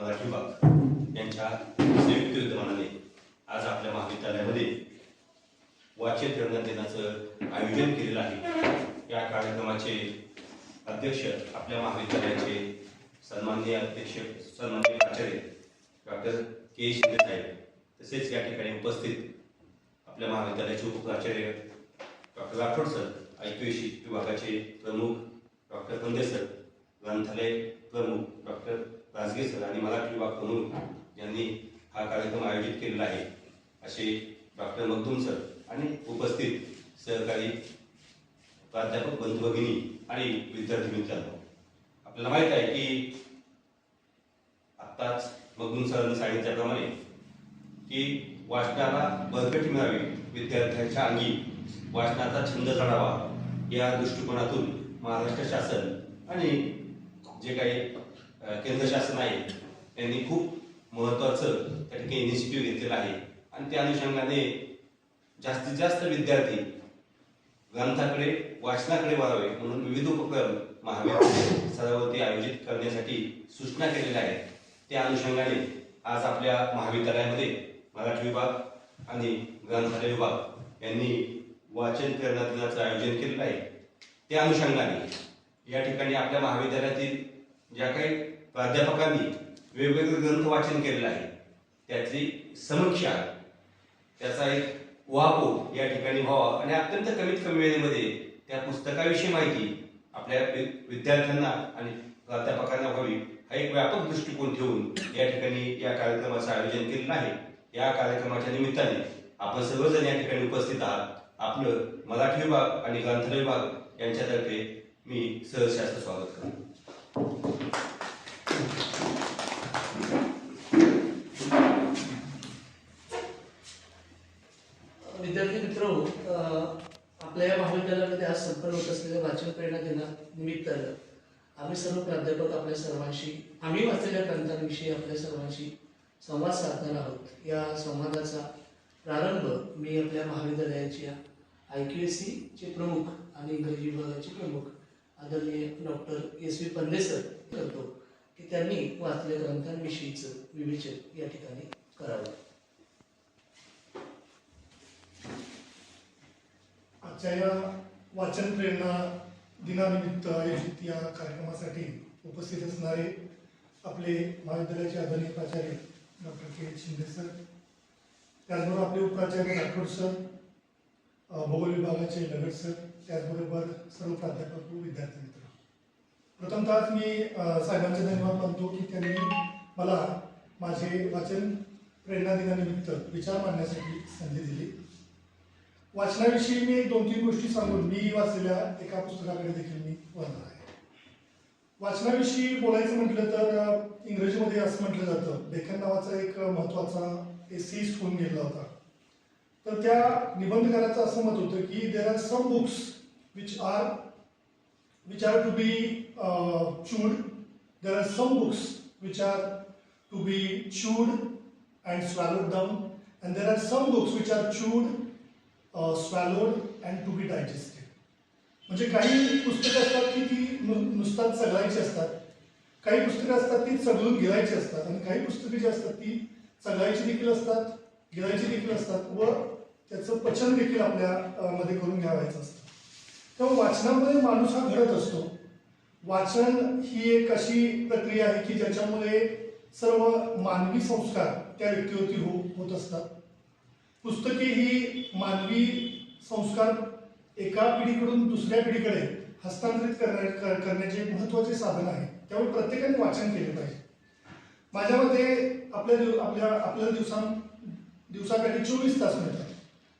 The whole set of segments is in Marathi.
मराठी बाग यांच्या संयुक्त विद्यमानाने आज आपल्या महाविद्यालयामध्ये वाच्य प्रेरणा दिनाचं आयोजन केलेलं आहे. या कार्यक्रमाचे अध्यक्ष आपल्या महाविद्यालयाचे सन्माननीय अध्यक्ष सन्माननीय प्राचार्य डॉक्टर के शिंदे साहेब तसेच या ठिकाणी उपस्थित आपल्या महाविद्यालयाचे उपप्राचार्य डॉक्टर राठोड सर आयपीएसी विभागाचे प्रमुख डॉक्टर कंदे सर ग्रंथालय प्रमुख डॉक्टर राजगे सर आणि मराठी विभाग प्रमुख यांनी हा कार्यक्रम आयोजित केलेला आहे. असे डॉक्टर मखदूम सर आणि उपस्थित सहकारी प्राध्यापक बंधू भगिनी आणि विद्यार्थी मित्रांनो आपल्याला माहीत आहे की आत्ताच मखदूम सरांनी सांगितल्याप्रमाणे की वाचनाला बळकटी मिळावी विद्यार्थ्यांच्या अंगी वाचनाचा छंद जाणावा या दृष्टिकोनातून महाराष्ट्र शासन आणि जे काही केंद्र शासन आहे. यांनी खूप महत्त्वाचं त्या ठिकाणी इनिशिएटिव्ह घेतलेलं आहे. आणि त्या अनुषंगाने जास्तीत जास्त विद्यार्थी ग्रंथाकडे वाचनाकडे वळावे म्हणून विविध उपक्रम महाविद्यालय स्तरावरती आयोजित करण्यासाठी सूचना केलेल्या आहेत. त्या अनुषंगाने आज आपल्या महाविद्यालयामध्ये मराठी विभाग आणि ग्रंथालय विभाग यांनी वाचन प्रेरणा दिनाचं आयोजन केलेलं आहे. त्या अनुषंगाने या ठिकाणी आपल्या महाविद्यालयातील ज्या काही प्राध्यापकांनी वेगवेगळे ग्रंथ वाचन केलेलं आहे. त्याची समीक्षा त्याचा एक वापर या ठिकाणी व्हावा आणि अत्यंत कमीत कमी वेळेमध्ये त्या पुस्तकाविषयी माहिती आपल्या विद्यार्थ्यांना आणि प्राध्यापकांना व्हावी हा एक व्यापक दृष्टिकोन ठेवून या ठिकाणी या कार्यक्रमाचं आयोजन केलेलं आहे. या कार्यक्रमाच्या निमित्ताने आपण सर्वजण या ठिकाणी उपस्थित आहात. आपलं मराठी विभाग आणि ग्रंथालय विभाग यांच्यातर्फे मी सहशास्त्र स्वागत करतो विद्यार्थी मित्र आपल्या या महाविद्यालयामध्ये आज वाचलेल्या वाचन प्रेरणा दिनानिमित्त आम्ही सर्व प्राध्यापक आपल्या सर्वांशी आम्ही वाचलेल्या ग्रंथांविषयी आपल्या सर्वांशी संवाद साधणार आहोत. या संवादाचा प्रारंभ मी आपल्या महाविद्यालयाच्या आय क्यू एस सीचे प्रमुख आणि इंग्रजी विभागाचे प्रमुख आदरणीय doctor S V Pande sir करतो की त्यांनी वाचलेल्या ग्रंथांविषयीचं विवेचन या ठिकाणी करावं. आजच्या या वाचन प्रेरणा दिनानिमित्त आयोजित या कार्यक्रमासाठी उपस्थित असणारे आपले महाविद्यालयाचे आदरणीय प्राचार्य डॉक्टर के. शिंदे सर त्याचबरोबर आपले उपप्राचार्य राठोड सर भौगोल भूगोल विभागाचे लगट सर त्याचबरोबर सर्व प्राध्यापक व विद्यार्थी मित्र. प्रथमतः मी साहेबांचे धन्यवाद मानतो की त्यांनी मला माझे वाचन प्रेरणा दिनानिमित्त विचार मांडण्यासाठी संधी दिली. वाचनाविषयी मी दोन तीन गोष्टी सांगून मी वाचलेल्या एका पुस्तकाकडे देखील मी वळणार आहे. वाचनाविषयी बोलायचं म्हटलं तर इंग्रजीमध्ये असं म्हटलं जातं लेखन नावाचा एक महत्त्वाचा एसिस्ट होऊन गेला होता. तर त्या निबंधकाराचं असं मत होतं की there are some books which are which are to be chewed there are some books which are to be chewed and swallowed down and there are some books which are chewed swallowed and to be digested म्हणजे काही पुस्तकं असतात की ती नु नुसतात चघळायची असतात. काही पुस्तकं असतात ती चघळून गिरायची असतात. आणि काही पुस्तकं जी असतात ती चघळायची देखील असतात गिरायची देखील असतात व त्याचं पचन देखील आपल्या मध्ये करून घ्यावायचं असतं. तेव्हा वाचनामध्ये माणूस हा घडत असतो. वाचन ही एक अशी प्रक्रिया आहे की ज्याच्यामुळे सर्व मानवी संस्कार त्या व्यक्तीवरती हो होत असतात. पुस्तके ही मानवी संस्कार एका पिढीकडून दुसऱ्या पिढीकडे हस्तांतरित करण्या करण्याचे महत्त्वाचे साधन आहे. त्यामुळे प्रत्येकाने वाचन केले पाहिजे. माझ्या मते आपल्या दिव आपल्या आपल्या दिवसां दिवसाकाठी चोवीस तास मिळतात.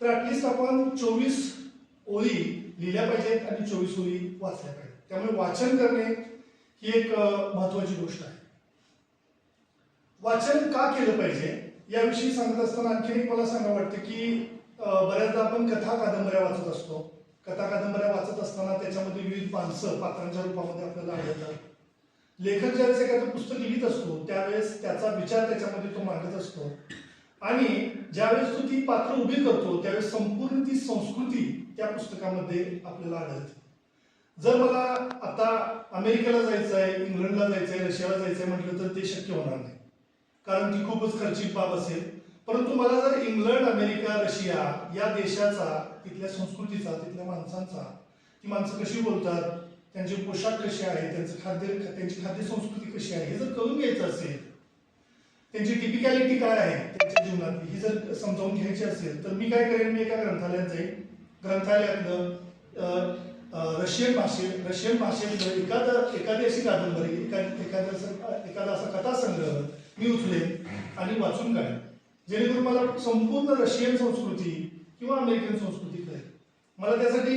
तर ॲटलिस्ट आपण चोवीस ओळी लिहिल्या पाहिजेत आणि चोवीस ओळी वाचल्या पाहिजेत. त्यामुळे वाचन करणे ही एक महत्त्वाची गोष्ट आहे. वाचन का केलं पाहिजे? याविषयी सांगत असताना आणखीन एक मला सांगा वाटतं की बऱ्याचदा आपण कथा कादंबऱ्या वाचत असतो. कथा कादंबऱ्या वाचत असताना त्याच्यामध्ये विविध माणसं पात्रांच्या रूपामध्ये आपल्याला आढळतात. लेखक ज्यावेळेस एखादं पुस्तक लिहित असतो त्यावेळेस त्याचा विचार त्याच्यामध्ये तो मांडत असतो. आणि ज्यावेळेस तो ती पात्र उभी करतो त्यावेळेस संपूर्ण ती संस्कृती त्या पुस्तकामध्ये आपल्याला आढळते. जर मला आता अमेरिकेला जायचं आहे इंग्लंडला जायचं आहे रशियाला जायचं आहे म्हटलं तर ते शक्य होणार नाही. कारण ती खूपच खर्चिक बाब असेल. परंतु मला जर इंग्लंड अमेरिका रशिया या देशाचा तिथल्या संस्कृतीचा तिथल्या माणसांचा ती माणसं कशी बोलतात त्यांचे पोशाख कसे आहेत त्यांचं खाद्य त्यांची खाद्य संस्कृती कशी आहे हे जर करून घ्यायचं असेल त्यांची टिपिकॅलिटी काय आहे त्यांच्या जीवनातली ही जर समजावून घ्यायची असेल तर मी काय करेन मी एका ग्रंथालयात जाईन. ग्रंथालयातलं रशियन भाषे रशियन भाषेतलं एखादं एखादी अशी कादंबरी एखादी एखादा असं- एखादा असा कथासंग्रह मी उचले आणि वाचून काढेन. जेणेकरून मला संपूर्ण रशियन संस्कृती किंवा अमेरिकन संस्कृती कळेल. मला त्यासाठी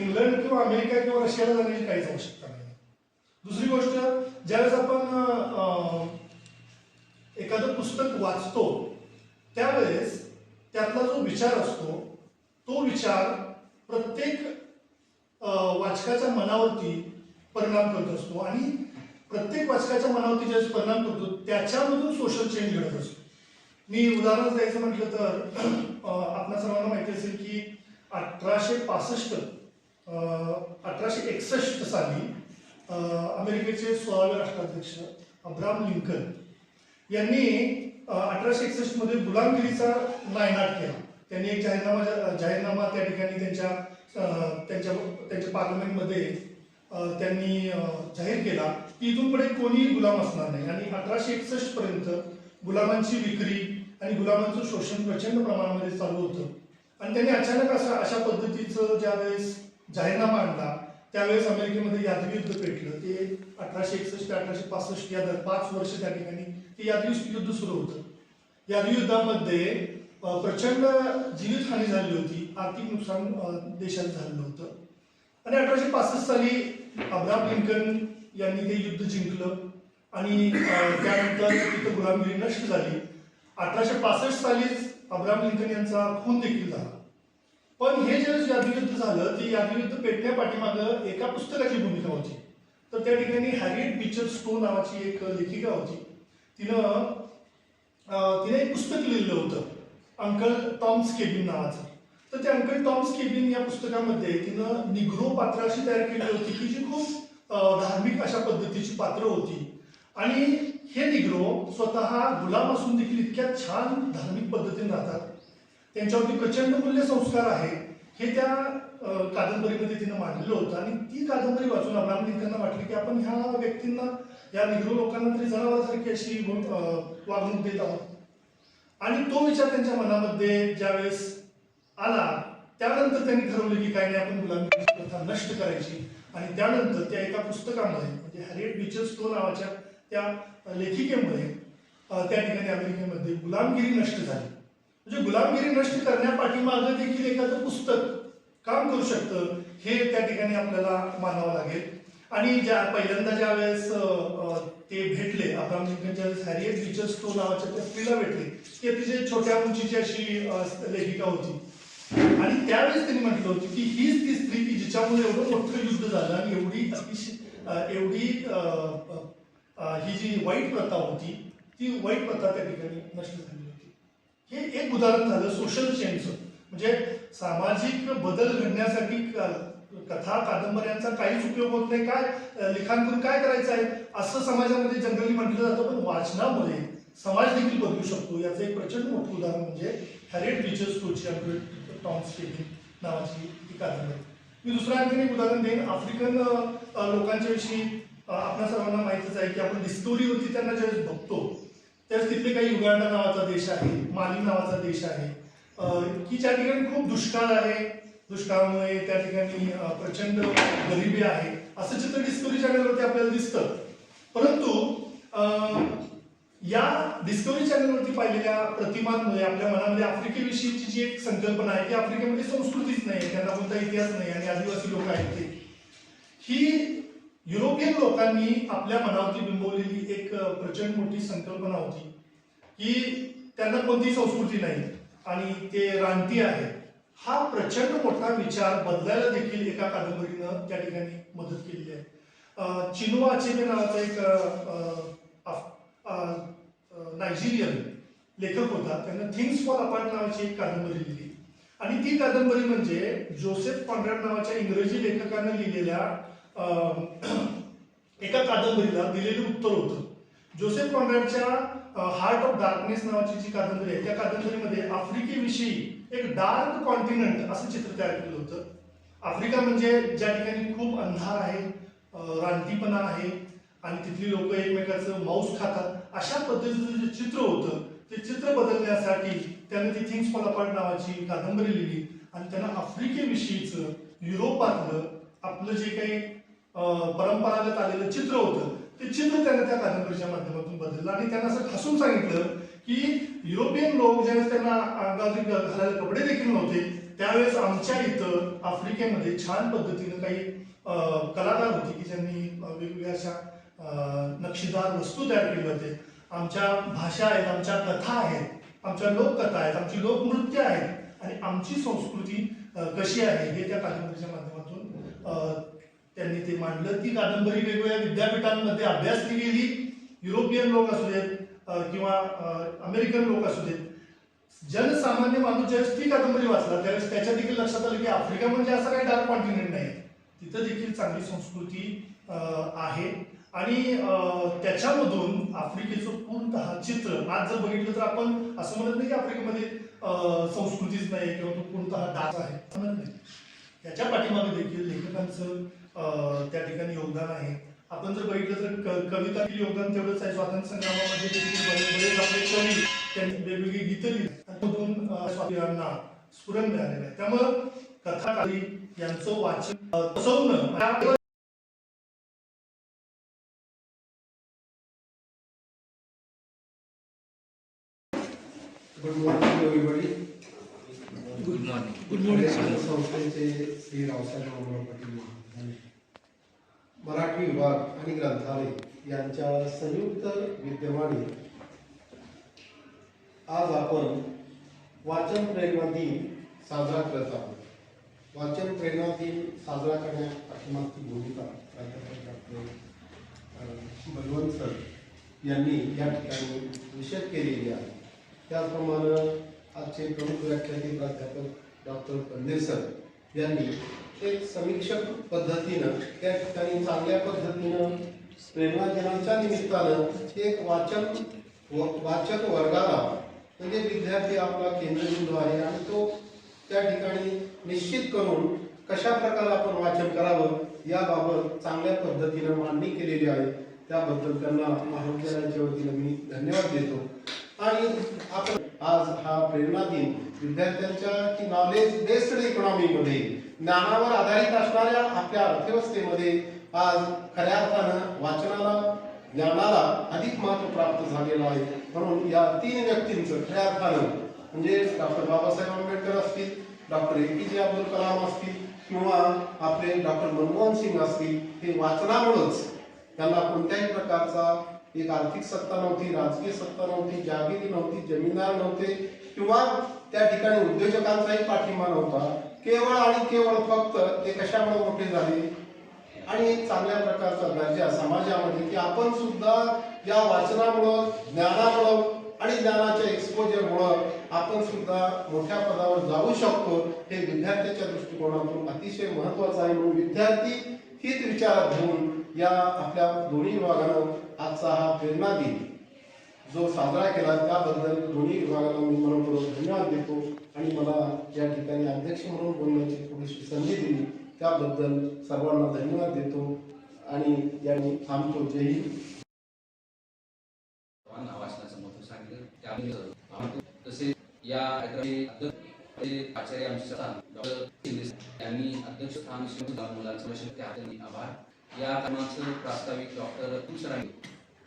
इंग्लंड किंवा अमेरिका किंवा रशियाला जाण्याची काहीच आवश्यकता नाही. दुसरी गोष्ट ज्यावेळेस आपण एखादं पुस्तक वाचतो त्यावेळेस त्यातला जो विचार असतो तो विचार प्रत्येक वाचकाच्या मनावरती परिणाम करत असतो. आणि प्रत्येक वाचकाच्या मनावरती ज्यावेळेस परिणाम करतो त्याच्यामधून सोशल चेंज घडत असतो. मी उदाहरण द्यायचं म्हटलं तर अं, आपल्या सर्वांना माहिती असेल की अठराशे पासष्ट अठराशे एकसष्ट साली अमेरिकेचे सोळावे राष्ट्राध्यक्ष अब्राम लिंकन यांनी अठराशे एकसष्टमध्ये गुलामगिरीचा नायनाट केला. त्यांनी एक जाहीरनामा जाहीरनामा त्या ठिकाणी त्यांच्या त्यांच्या त्यांच्या पार्लमेंटमध्ये त्यांनी जाहीर केला की इथून पुढे कोणीही गुलाम असणार नाही. आणि अठराशे एकसष्ट पर्यंत गुलामांची विक्री आणि गुलामांचं शोषण प्रचंड प्रमाणामध्ये चालू होतं. आणि त्यांनी अचानक असं अशा पद्धतीचं ज्यावेळेस जाहीरनामा आणला त्यावेळेस अमेरिकेमध्ये यादवी युद्ध पेटलं. ते अठराशे एकसष्ट ते अठराशे पासष्ट या दर- पाच वर्ष त्या ठिकाणी ते यादवी युद्ध सुरू होतं. यादवी युद्धामध्ये प्रचंड जीवितहानी झाली होती. आर्थिक नुकसान देशात झालेलं होतं. आणि अठराशे पासष्ट साली अब्राम लिंकन यांनी ते युद्ध जिंकलं. आणि त्यानंतर तिथं गुलामगिरी नष्ट झाली. अठराशे पासष्ट सालीच अब्राम लिंकन यांचा खून देखील झाला. पण हे जे यादयुद्ध झालं ते यादयुद्ध पेटण्या पाठीमागं एका पुस्तकाची भूमिका होती. तर त्या ठिकाणी हॅरिएट बीचर स्टो नावाची एक लेखिका होती. तिनं तिने एक पुस्तक लिहिलं होतं अंकल टॉम्स केबिन नावाचं. तर ते अंकल टॉम्स केबिन या पुस्तकामध्ये तिनं निग्रो पात्र अशी तयार केली होती. की जी खूप धार्मिक अशा पद्धतीची पात्र होती. आणि हे निग्रो स्वतः गुलाम असून देखील इतक्या छान धार्मिक पद्धतीने राहतात. त्यांच्यावरती प्रचंड मूल्य संस्कार आहे. हे त्या कादंबरीमध्ये तिनं मांडलेलं होतं. आणि ती कादंबरी वाचून अब्राम लिंकनना वाटली की आपण ह्या व्यक्तींना या निग्रो लोकांना तरी जनावरांसारखी अशी वागणूक देत आहोत. आणि तो विचार त्यांच्या मनामध्ये ज्यावेळेस आला त्यानंतर त्यांनी ठरवलं की काही नाही आपण गुलामी प्रथा नष्ट करायची. आणि त्यानंतर त्या एका पुस्तकामध्ये म्हणजे हॅरिएट बीचर्स स्टो नावाच्या त्या लेखिकेमुळे त्या ठिकाणी अमेरिकेमध्ये गुलामगिरी नष्ट झाली. म्हणजे गुलामगिरी नष्ट करण्यापाठीमागं देखील एखादं पुस्तक काम करू शकतं हे त्या ठिकाणी आपल्याला मानावं लागेल. आणि ज्या पहिल्यांदा ज्या वेळेस ते भेटले अब्राम लिंकन ज्या वेळेस हॅरिएट बीचर्स स्टो नावाच्या त्या स्त्रीला भेटले ती अतिशय छोट्या उंचीची अशी लेखिका होती. आणि त्यावेळेस त्यांनी म्हटलं होतं की हीच ती स्त्री की जिच्यामुळे एवढं मोठं युद्ध झालं आणि एवढी अतिशय एवढी ही जी वाईट प्रथा होती ती वाईट प्रथा त्या ठिकाणी नष्ट झाली होती. हे एक उदाहरण झालं सोशल चेंजचं म्हणजे सामाजिक बदल घडण्यासाठी कथा कादंबऱ्यांचा काहीच उपयोग होत नाही. काय अं, लिखाण करून काय करायचं आहे? असं समाजामध्ये जनरली म्हटलं जातं पण वाचनामुळे समाज देखील बदलू शकतो. याचं एक प्रचंड मोठं उदाहरण म्हणजे हॅरिएट बीचर स्टोची टॉम्स केली नावाची ती कादंबरी. मी दुसरं आणखीन एक उदाहरण देईन. आफ्रिकन लोकांच्या विषयी आपल्या सर्वांना माहितीच आहे की आपण डिस्कवरीवरती त्यांना ज्यावेळेस बघतो त्यावेळेस तिथले काही युगांडा नावाचा देश आहे माली नावाचा देश आहे. की ज्या ठिकाणी खूप दुष्काळ आहे दुष्काळामुळे त्या ठिकाणी प्रचंड गरिबी आहे असं चित्र डिस्कवरी चॅनलवरती आपल्याला दिसतं. परंतु अं, या डिस्कवरी चॅनलवरती पाहिलेल्या प्रतिमांमुळे आपल्या मनामध्ये आफ्रिकेविषयीची जी एक संकल्पना आहे की आफ्रिकेमध्ये संस्कृतीच नाही त्यांना कोणता इतिहास नाही आणि आदिवासी लोक आहेत ते. ही युरोपियन लोकांनी आपल्या मनावरती बिंबवलेली एक प्रचंड मोठी संकल्पना होती की त्यांना कोणती संस्कृती नाही आणि ते रानटी आहे हा प्रचंड मोठा विचार बदलायला देखील एका कादंबरीनं त्या ठिकाणी मदत केलेली आहे. अ, चिनुआ अचेबे नावाचा एक नायजेरियन लेखक होता त्यांना थिंग्स फॉर अपार्ट नावाची एक कादंबरी लिहिली. आणि ती कादंबरी म्हणजे जोसेफ कॉन्रॅड नावाच्या इंग्रजी लेखकानं लिहिलेल्या एका कादंबरीला दिलेलं उत्तर होतं. जोसेफ कॉन्रॅडच्या हार्ट ऑफ डार्कनेस नावाची जी कादंबरी आहे त्या कादंबरीमध्ये आफ्रिकेविषयी एक डार्क कॉन्टिनेंट असं चित्र तयार केलं होतं. आफ्रिका म्हणजे ज्या ठिकाणी खूप अंधार आहे रानटीपणा आहे आणि तिथली लोक एकमेकाचं मांस खातात. अशा पद्धतीचं जे चित्र होतं ते चित्र बदलण्यासाठी त्याने ती थिंग्स फॉल अपार्ट नावाची कादंबरी लिहिली. आणि त्यांना आफ्रिकेविषयीचं युरोपातलं आपलं जे काही परंपरागत आलेलं चित्र होतं ते चित्र त्याने त्या कादंबरीच्या माध्यमातून बदललं. आणि त्यांना असं हसून सांगितलं की युरोपियन लोक ज्यावेळेस त्यांना अंगावरती घालायला कपडे देखील नव्हते त्यावेळेस आमच्या इथं आफ्रिकेमध्ये छान पद्धतीनं काही कलाकार होते की ज्यांनी वेगवेगळ्या अशा नक्षीदार वस्तू तयार केली होते आमच्या भाषा आहेत आमच्या कथा आहेत आमच्या लोककथा आहेत आमची लोकनृत्य आहेत आणि आमची संस्कृती कशी आहे हे त्या कादंबरीच्या माध्यमातून त्यांनी ते मांडलं. ती कादंबरी वेगवेगळ्या विद्यापीठांमध्ये अभ्यासली गेली युरोपियन लोक असू देत किंवा अमेरिकन लोक असू देत. जनसामान्य माणूस ज्यावेळेस ती कादंबरी वाचला त्यावेळेस त्याच्या देखील लक्षात आलं की आफ्रिका म्हणजे असं काही डार्क कॉन्टिनेंट नाही. तिथं देखील चांगली संस्कृती आहे. आणि अं, त्याच्यामधून आफ्रिकेचं पूर्णतः चित्र आज जर बघितलं तर आपण असं म्हणत नाही की आफ्रिकेमध्ये संस्कृतीच नाही किंवा तो पूर्णतः डाच आहे. म्हणत नाही. त्याच्या पाठीमागे देखील लेखकांचं त्या ठिकाणी योगदान आहे. आपण जर बघितलं तर क- कवितातील योगदान तेवढंच आहे. स्वातंत्र्य संग्रामामध्ये बरेच आपले कवी त्यांनी वेगवेगळी गीतं लिहिली. स्वातंत्र्यांना स्फुरण मिळालेलं आहे. त्यामुळं कथाकारी यांचं वाचन संस्थेचे श्री रावसाहेब मामराव पाटील महाविद्यालय. मराठी विभाग आणि ग्रंथालय यांच्या संयुक्त विद्यमाने आज आपण वाचन प्रेरणा दिन साजरा करत आहोत वाचन प्रेरणा दिन साजरा करण्यात पाठीमागची भूमिका प्राध्यापक डॉक्टर बलवंत सर यांनी या ठिकाणी निषेध केलेली आहे त्याचप्रमाणे आजचे प्रमुख व्याख्याते प्राध्यापक डॉक्टर पंदेसर यांनी एक समीक्षक पद्धतीनं त्या ठिकाणी चांगल्या पद्धतीनं प्रेरणा दिनाच्या निमित्तानं एक वाचन व- वाचक वर्गाला म्हणजे विद्यार्थी आपला केंद्रबिंदू आहे आणि तो त्या ठिकाणी निश्चित करून कशा प्रकारे आपण वाचन करावं याबाबत चांगल्या पद्धतीनं मांडणी केलेली आहे. त्याबद्दल त्यांना महाविद्यालयाच्या वतीनं मी धन्यवाद देतो. आणि आपण आज हा प्रेरणा दिन विद्यार्थ्यांच्या की नॉलेज बेस्ड इकॉनॉमीमध्ये ज्ञानावर आधारित असणाऱ्या आपल्या अर्थव्यवस्थेमध्ये आज खऱ्या अर्थानं वाचनाला ज्ञानाला अधिक महत्त्व प्राप्त झालेलं आहे. म्हणून या तीन व्यक्तींचं खऱ्या अर्थानं म्हणजे डॉक्टर बाबासाहेब आंबेडकर असतील डॉक्टर ए पी जे अब्दुल कलाम असतील किंवा आपले डॉक्टर मनमोहन सिंग असतील हे वाचनामुळंच त्यांना कोणत्याही प्रकारचा एक आर्थिक सत्ता नव्हती राजकीय सत्ता नव्हती जागिरी नव्हती जमीनदार नव्हते किंवा त्या ठिकाणी उद्योजकांचाही पाठिंबा नव्हता. केवळ आणि केवळ फक्त ते कशामुळे मोठे झाले? आणि एक चांगल्या प्रकारचा दर्जा समाजामध्ये की आपण सुद्धा या वाचनामुळं ज्ञानामुळं आणि ज्ञानाच्या एक्सपोजरमुळं आपण सुद्धा मोठ्या पदावर जाऊ शकतो हे विद्यार्थ्याच्या दृष्टिकोनातून अतिशय महत्वाचं आहे. म्हणून विद्यार्थी हीच विचारात घेऊन या आपल्या दोन्ही विभागानं आजचा हा प्रेरणा दिली. जो साजरा केला त्याबद्दल दोन्ही विभागाला मी मनपूर्वक धन्यवाद देतो. आणि मला या ठिकाणी अध्यक्ष म्हणून बोलण्याची थोडीशी संधी दिली त्याबद्दल सर्वांना धन्यवाद देतो. आणि यांनी थांबतो. जय हिंद. वाचनाचं महत्त्व सांगितलं. त्यामुळे तसे या कार्यक्रमाचे आचार्य आमच्या डॉक्टर यांनी अध्यक्ष स्थान शिवून मुलांचं वैशिष्ट्य हाताने आभार. या क्रमांकाचं प्रास्ताविक डॉक्टर तुषराणी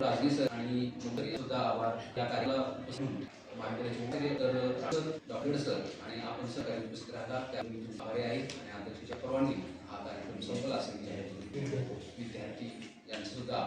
राजगी सर आणि मुंबई सुद्धा आभार. या कार्याला तर डॉक्टर सर आणि आपण सहकारी उपस्थित राहता त्यावेळी तुमचे आभारी आहे आणि अध्यक्षाच्या परवानगी हा कार्यक्रम संपला असेल. विद्यार्थी यांचे सुद्धा